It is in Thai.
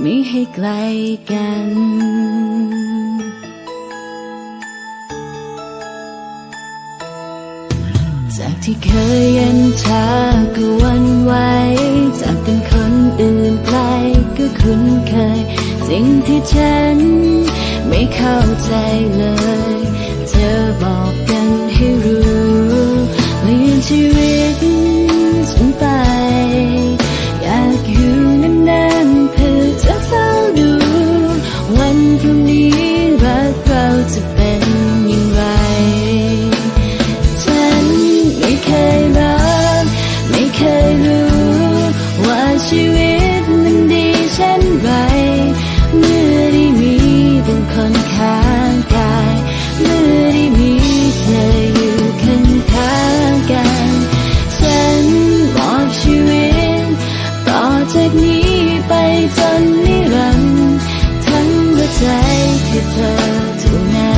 ไม่ให้ไกลกัน จากที่เคยเย็นชาก็วันไหวจากเป็นคนอื่นไกลก็คุ้นเคย สิ่งที่ฉันไม่เข้าใจเลย เธอบอก ชีวิตมันดีเช่นไร เมื่อได้มีเป็นคนข้างกาย เมื่อได้มีเธออยู่ข้างข้างกัน ฉันมอบชีวิต ต่อจากนี้ไปจนนิรันดร์ทั้งหัวใจคือเธอเท่านั้น